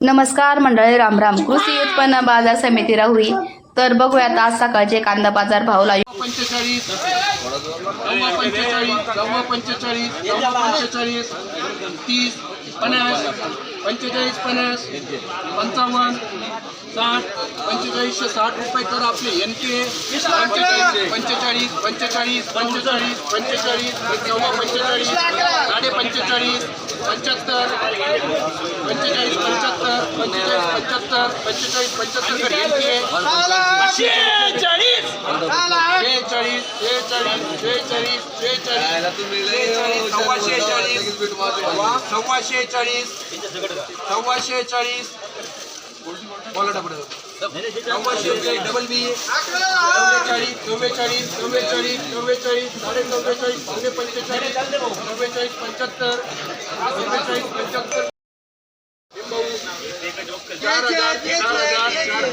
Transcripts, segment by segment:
नमस्कार मंडळी रामराम कृषी उत्पन्न बाजार समिती राहुरी. तर बघूयात आज सकाळचे कांदा बाजार भाव लाईव्ह. पंचेचाळीस नव्वा पंचेचाळीस नव्वा पंचेचाळीस नव्वा पंचेचाळीस तीस पन्नास पंचेचाळीस पन्नास पंचावन्न साठ पंचेचाळीसशे साठ रुपये कर आपले एन के पंचेचाळीस पंचेचाळीस पंचेचाळीस पंचेचाळीस पंचेचाळीस नव्वा पंचेचाळीस साडे पंचेचाळीस पंच्याहत्तर पंचेचाळीस पंचेचाळीस पंच्याहत्तर पंचेचाळीस पंच्याहत्तर कर एन के शेहेचाळीस शेहेचाळीस शेहेचाळीस शेहेचाळीस शेहेचाळीस सव्वाशे चाळीस सव्वाशे चाळीस सव्वाशे चाळीस बोला डबल सव्वाशे चाळीस डबल बी चव्वेचाळीस चव्वेचाळीस चव्वेचाळीस चव्वेचाळीस साडे चव्वेचाळीस पावणे पंचेचाळीस चव्वेचाळीस पंच्याहत्तर चव्वेचाळीस पंच्याहत्तर चार हजार चार हजार चार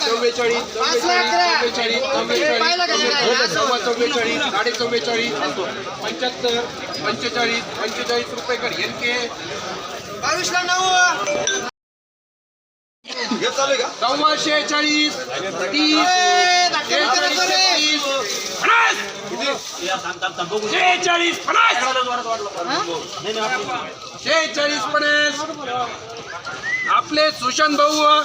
चव्वेचाळीस चव्वेचाळीस चव्वेचाळीस सव्वा चव्वेचाळीस साडे चव्वेचाळीस पंच्याहत्तर पंचेचाळीस पंचेचाळीस रुपये कर एन के सव्वाशे चाळीस तीस शेहेचाळीस शेहेचाळीस पन्नास आपले सुशांत भाऊ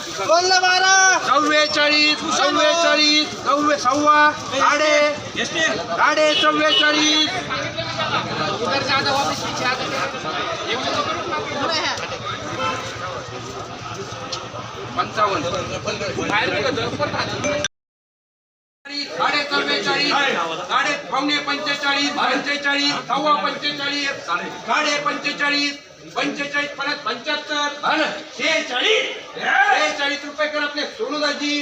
चव्वेचाळीस चव्वेचाळीस चव्वे सव्वा साडे साडे चव्वेचाळीस! पंचावन्न. साडे चव्वेचाळीस साडे पावणे पंचेचाळीस पंचेचाळीस सव्वा पंचेचाळीस साडे पंचेचाळीस पंचेचाळीस पन्नास पंच्याहत्तर. शेहेचाळीस. शेहेचाळीस रुपये कर आपले सोनूदाजी.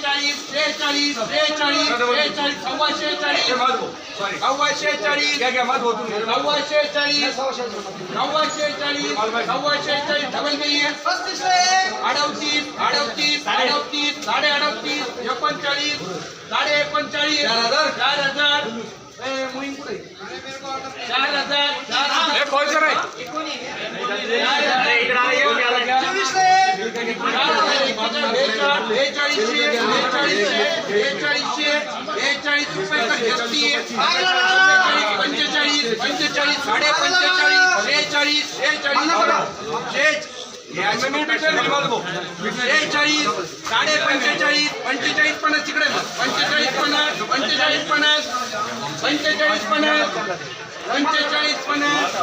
शेहेचाळीस शेहेचाळीस शेहेचाळीस शेहेचाळीस सव्वाशे चाळीस. सव्वाशे चाळीस. सव्वाशे चाळीस. सव्वाशे चाळीस सव्वाशे चाळीस डबल बी अडवतीस अडवतीस अडवतीस साडे अडवतीस एकोणचाळीस साडे एकोणचाळीस. चार हजार? चार हजार. चार हजार. बेचाळीसशे बेचाळीसशे बेचाळीसशे बेचाळीस रुपये कर घेतली पंचेचाळीस पंचेचाळीस साडे पंचेचाळीस शेहेचाळीस शेहेचाळीस शेहेचाळीस साडे पंचेचाळीस पंचेचाळीस पन्नास तिकडे पंचेचाळीस पन्नास पंचेचाळीस पन्नास पंचेचाळीस पन्नास. पंचेचाळीस पन्नास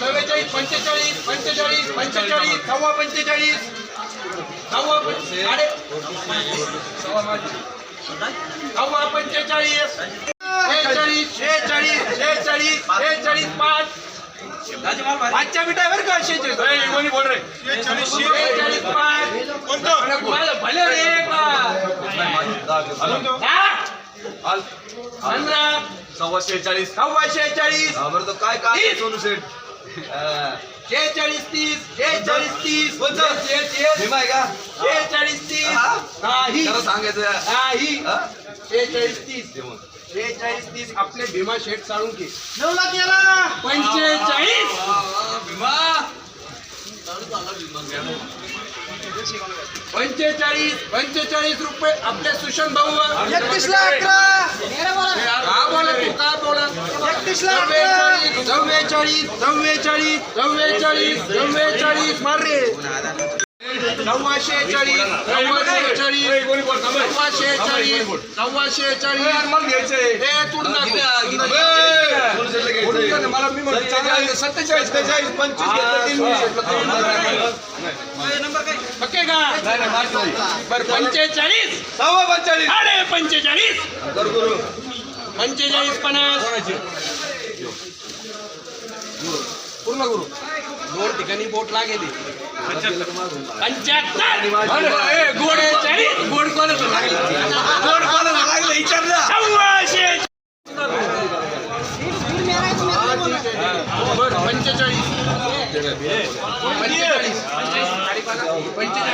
चव्वेचाळीस पंचेचाळीस पंचेचाळीस पंचेचाळीस सव्वा पंचेचाळीस. सव्वा पं- साडे सव्वा पंचेचाळीस. शेहेचाळीस शेहेचाळीस शेहेचाळीस शेहेचाळीस पाच. पाचच्या मिठाई बरं का शेहेचाळीस बोल रे. शेहेचाळीस पाच. कोणतं भले रे? पंधरा सव्वा शेहेचाळीस सव्वा शेहेचाळीस हा, बरं काय काय तीस. सोनू शेठ हा. शेहेचाळीस तीस शेहेचाळीस तीस कोणतं? शेहेचाळीस शेहेचाळीस भीमा आहे का शेहेचाळीस तीस हा? काही जरा सांगायचं हा? शेहेचाळीस तीस. शेहेचाळीस आपले भीमा शेठ चालून घे नऊ लाख गेला पंचेचाळीस वा, भीमा पंचेचाळीस पंचेचाळीस रुपये आपले सुशांत भाऊ एकतीस अकरा. बोला. तू? का बोला? एकतीस अकरा. चव्वेचाळीस चव्वेचाळीस चव्वेचाळीस चव्वेचाळीस मार रे नव्वाशे चाळीस नव्वाशे चाळीस नव्वाशे चाळीस नव्वाशे चाळीस हे तुडून सत्तेचाळीस सत्तेचाळीस पंचवीस पक्के का? बरं पंचेचाळीस. सव्वा पंचेचाळीस. साडे पंचेचाळीस. गुरु. पंचेचाळीस पन्नास. पूर्ण करू. दोन ठिकाणी बोट लागेल. पंच्याहत्तर. गोड चाळीस. गोड कोणाचं लागलं? गोड कोणाचं लागलं? विचारलं.